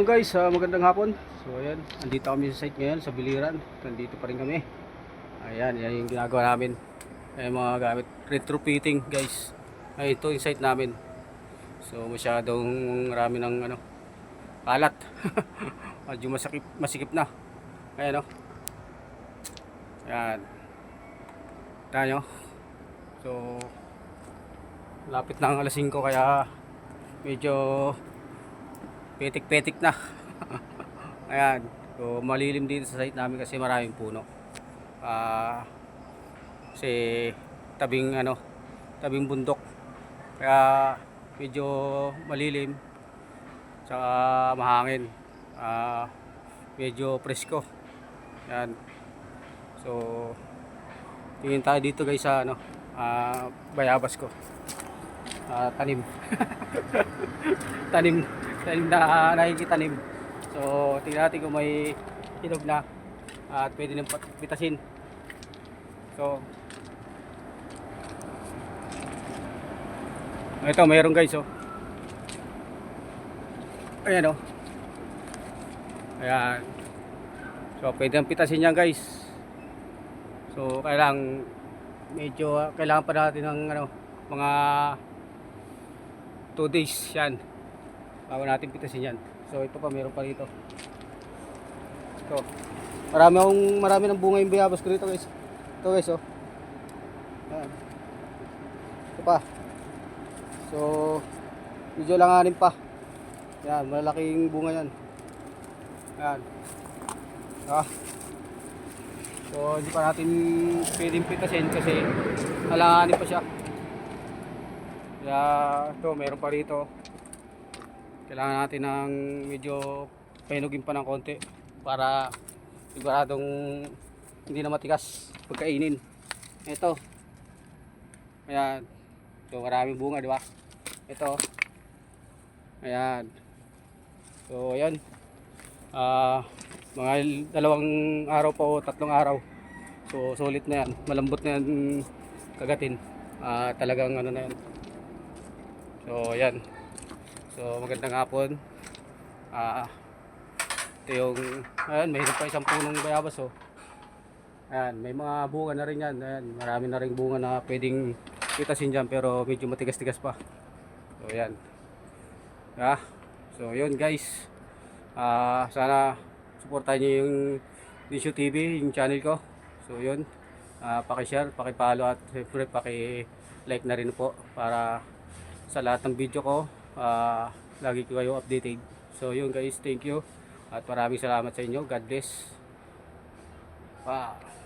yun guys, ah, magandang hapon. So ayan, andito kami sa site ngayon sa Biliran. Nandito pa rin kami. Ayan, yan yung ginagawa namin. Ayan mga gamit. Retrofitting guys. Ay, ito yung site namin. So masyadong marami ng ano, kalat. Medyo masakip, masikip na. Ayan o. Ayan. Tignan nyo. So, lapit na ang alas 5 kaya medyo petik-petik na. Ayan. So, malilim dito sa site namin kasi maraming puno. Ah, kasi tabing ano, tabing bundok. Kaya medyo malilim. Tsaka mahangin. Ah, medyo presko. Ayan. So, tingin tayo dito guys sa ano, ah, bayabas ko. Ah, tanim. tanim tanim na nakikitanim. So, tingnan natin kung may hinog na at pwede nang pitasin. So, ito mayroon guys oh. Ayan oh. Ayan. So, pwede nang pitasin yan guys. So, kailangan medyo kailangan pa natin ng ano, mga 2 days yan bago natin pitasin yan. So ito pa meron pa rito. Ito. Marami akong marami ng bunga yung bayabas ko rito guys. Ito guys oh. Yan ito pa. So medyo langanin pa. Yan malalaking bunga yan. Yan ah. So hindi pa natin pwedeng pitasin kasi alanganin pa siya. Kaya ito meron pa rito kailangan natin ng medyo pahinugin pa ng konti para siguradong hindi na matigas pagkainin. Ito. Ayan. So maraming bunga di ba? Ito. Ayan. So ayan. Ah mga dalawang araw pa o tatlong araw. So sulit na yan. Malambot na yan kagatin. Ah, talagang ano na yan. So ayan So magandang hapon. Ah ito yung ayan, mayroon pa isang punong bayabas oh. Ayan, may mga bunga na rin yan. Ayan, marami na rin bunga na pwedeng pitasin dyan pero medyo matigas-tigas pa. So ayan. Ah, so yun guys. Ah sana suportahan niyo yung Disho TV, yung channel ko. So yun. Ah paki-share, paki-follow at siyempre paki-like na rin po para sa lahat ng video ko ah lagi ko kayo updated. So yun guys thank you. At maraming salamat sa inyo. God bless. Wow